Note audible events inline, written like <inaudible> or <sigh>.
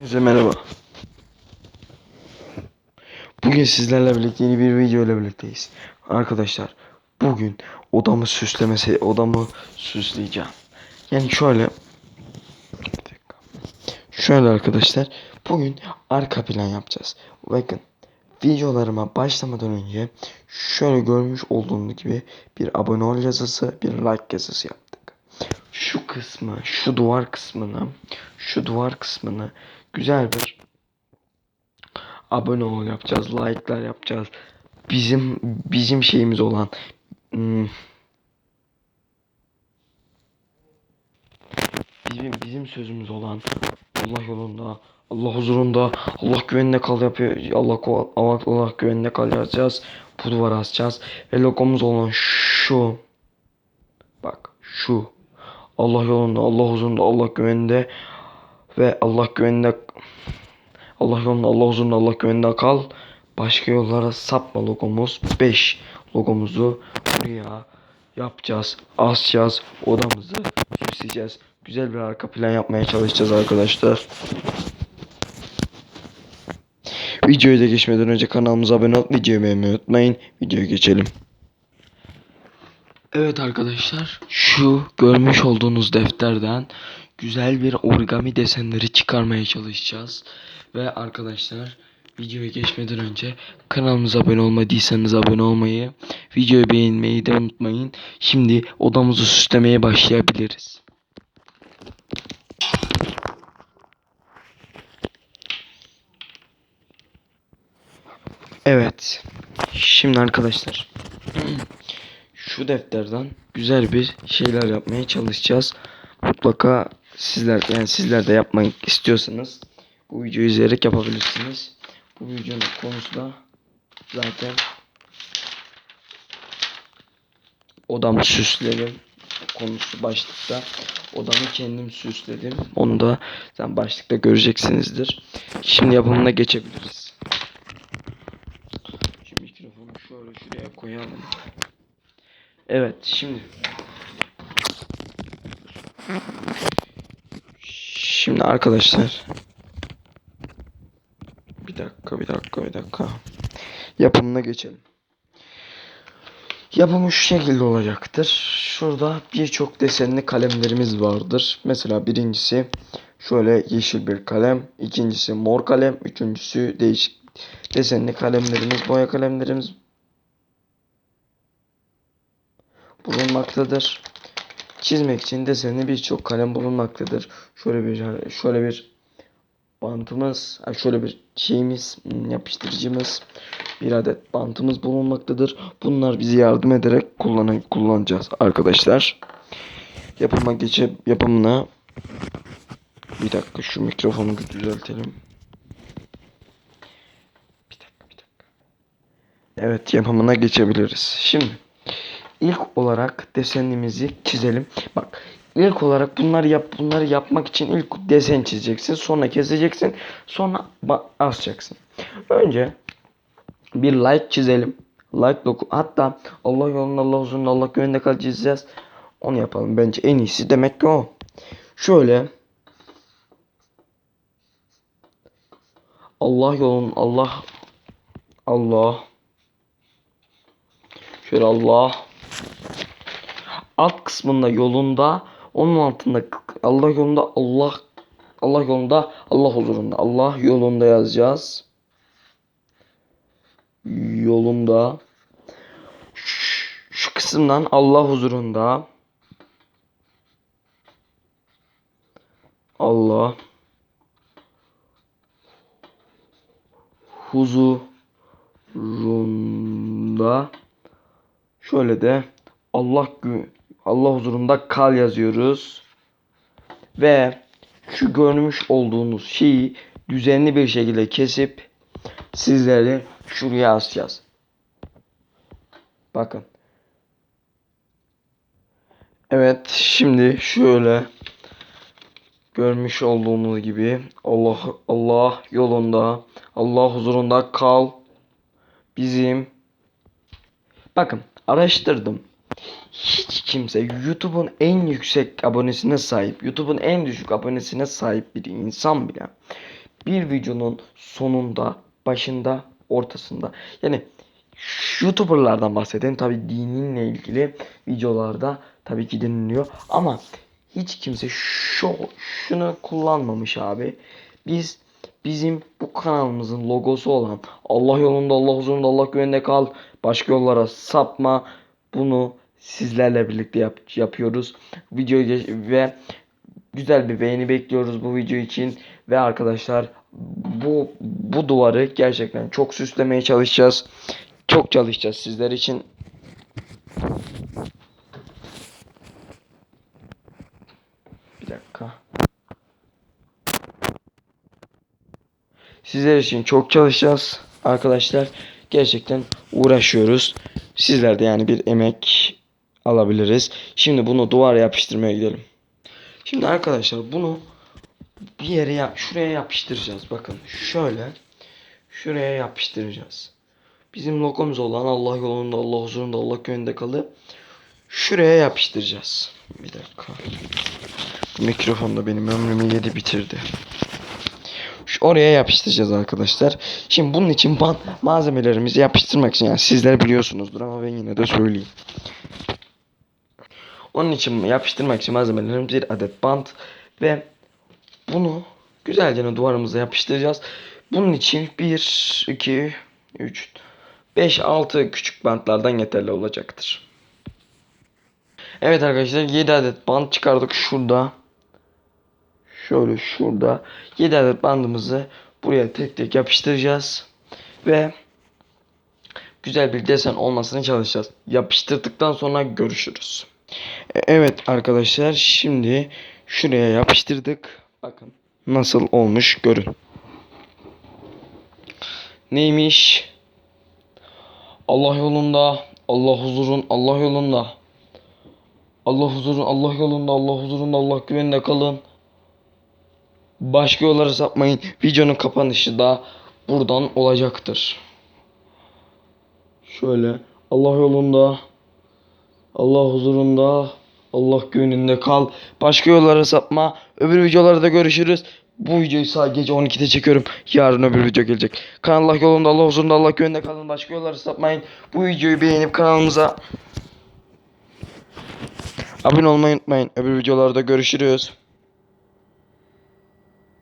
Herkese merhaba. Bugün sizlerle birlikte yeni bir video ile birlikteyiz. Arkadaşlar bugün odamı süslemesi odamı süsleyeceğim. Yani şöyle. Şöyle arkadaşlar bugün arka plan yapacağız. Bakın videolarıma başlamadan önce şöyle görmüş olduğunuz gibi bir abone ol yazısı bir like yazısı yaptık. Şu kısmı şu duvar kısmını şu duvar kısmını güzel bir abone ol yapacağız, like'lar yapacağız. Bizim bizim şeyimiz olan hmm, bizim bizim sözümüz olan Allah yolunda, Allah huzurunda, Allah güveninde kal yapıyor. Allah Allah, Allah güveninde kal yazacağız. Bu duvara asacağız. Ve logomuz olan şu. Bak şu. Allah yolunda, Allah huzurunda, Allah güveninde ve Allah güveninde Allah yolunda, Allah huzurunda, Allah güveninde kal. Başka yollara sapma logomuz 5 logomuzu buraya yapacağız. Asacağız. Odamızı süsleyeceğiz. Güzel bir arka plan yapmaya çalışacağız arkadaşlar. Videoya da geçmeden önce kanalımıza abone olup videoyu beğenmeyi unutmayın. Videoya geçelim. Evet arkadaşlar şu görmüş olduğunuz defterden güzel bir origami desenleri çıkarmaya çalışacağız. Ve arkadaşlar videoya geçmeden önce kanalımıza abone olmadıysanız abone olmayı, videoyu beğenmeyi de unutmayın. Şimdi odamızı süslemeye başlayabiliriz. Evet. Şimdi arkadaşlar <clears throat> şu defterden güzel bir şeyler yapmaya çalışacağız. Mutlaka sizler yani sizler de yapmak istiyorsanız bu videoyu izleyerek yapabilirsiniz. Bu videonun konusu da zaten odamı süsledim konusu başlıkta. Odamı kendim süsledim. Onu da sen başlıkta göreceksinizdir. Şimdi yapımına geçebiliriz. Şu mikrofonu şöyle şuraya koyalım. Evet şimdi. Şimdi arkadaşlar. Bir dakika bir dakika bir dakika. Yapımına geçelim. Yapımı şu şekilde olacaktır. Şurada birçok desenli kalemlerimiz vardır. Mesela birincisi şöyle yeşil bir kalem. ikincisi mor kalem. Üçüncüsü değişik desenli kalemlerimiz, boya kalemlerimiz bulunmaktadır. Çizmek için desenli birçok kalem bulunmaktadır. Şöyle bir şöyle bir bantımız, şöyle bir şeyimiz, hmm, yapıştırıcımız, bir adet bantımız bulunmaktadır. Bunlar bizi yardım ederek kullan kullanacağız arkadaşlar. Yapıma geçe yapımına bir dakika şu mikrofonu düzeltelim. Bir dakika bir dakika. Evet yapımına geçebiliriz. Şimdi ilk olarak desenimizi çizelim. Bak ilk olarak bunları yap bunları yapmak için ilk desen çizeceksin. Sonra keseceksin. Sonra asacaksın. Önce bir like çizelim. Like doku hatta Allah yolunda Allah huzurunda Allah güveninde kal. Onu yapalım. Bence en iyisi demek ki o. Şöyle Allah yolun Allah Allah Şöyle Allah alt kısmında yolunda onun altında Allah yolunda Allah Allah yolunda Allah huzurunda. Allah yolunda yazacağız. Yolunda. Şu, şu kısımdan Allah huzurunda. Allah huzurunda. Şöyle de Allah gü Allah huzurunda kal yazıyoruz. Ve şu görmüş olduğunuz şeyi düzenli bir şekilde kesip sizlere şuraya asacağız. Bakın. Evet şimdi şöyle görmüş olduğunuz gibi Allah Allah yolunda Allah huzurunda kal bizim bakın araştırdım hiç kimse YouTube'un en yüksek abonesine sahip, YouTube'un en düşük abonesine sahip bir insan bile bir videonun sonunda, başında, ortasında. Yani YouTuber'lardan bahsedelim. Tabi dininle ilgili videolarda tabii ki deniliyor. Ama hiç kimse şu şunu kullanmamış abi. Biz bizim bu kanalımızın logosu olan Allah yolunda Allah huzurunda Allah güvende kal başka yollara sapma bunu sizlerle birlikte yap- yapıyoruz. Video ve güzel bir beğeni bekliyoruz bu video için ve arkadaşlar bu bu duvarı gerçekten çok süslemeye çalışacağız. Çok çalışacağız sizler için. Bir dakika. Sizler için çok çalışacağız arkadaşlar. Gerçekten uğraşıyoruz. Sizler de yani bir emek alabiliriz. Şimdi bunu duvara yapıştırmaya gidelim. Şimdi arkadaşlar bunu bir yere ya şuraya yapıştıracağız. Bakın şöyle şuraya yapıştıracağız. Bizim logomuz olan Allah yolunda, Allah huzurunda, Allah gönlünde kalı şuraya yapıştıracağız. Bir dakika. Mikrofon da benim ömrümü yedi bitirdi. Şu oraya yapıştıracağız arkadaşlar. Şimdi bunun için malzemelerimizi yapıştırmak için yani sizler biliyorsunuzdur ama ben yine de söyleyeyim. Onun için yapıştırmak için malzemelerimiz bir adet bant ve bunu güzelce duvarımıza yapıştıracağız. Bunun için 1, 2, 3, 5, 6 küçük bantlardan yeterli olacaktır. Evet arkadaşlar 7 adet bant çıkardık şurada. Şöyle şurada 7 adet bandımızı buraya tek tek yapıştıracağız. Ve güzel bir desen olmasını çalışacağız. Yapıştırdıktan sonra görüşürüz. Evet arkadaşlar şimdi şuraya yapıştırdık. Bakın nasıl olmuş görün. Neymiş? Allah yolunda, Allah huzurun, Allah yolunda. Allah huzurun, Allah yolunda, Allah huzurunda, Allah güveninde kalın. Başka yollara sapmayın. Videonun kapanışı da buradan olacaktır. Şöyle Allah yolunda, Allah huzurunda, Allah gönlünde kal. Başka yollara sapma. Öbür videolarda görüşürüz. Bu videoyu sadece gece 12'de çekiyorum. Yarın öbür video gelecek. Kanal Allah yolunda, Allah huzurunda, Allah gönlünde kalın. Başka yollara sapmayın. Bu videoyu beğenip kanalımıza abone olmayı unutmayın. Öbür videolarda görüşürüz.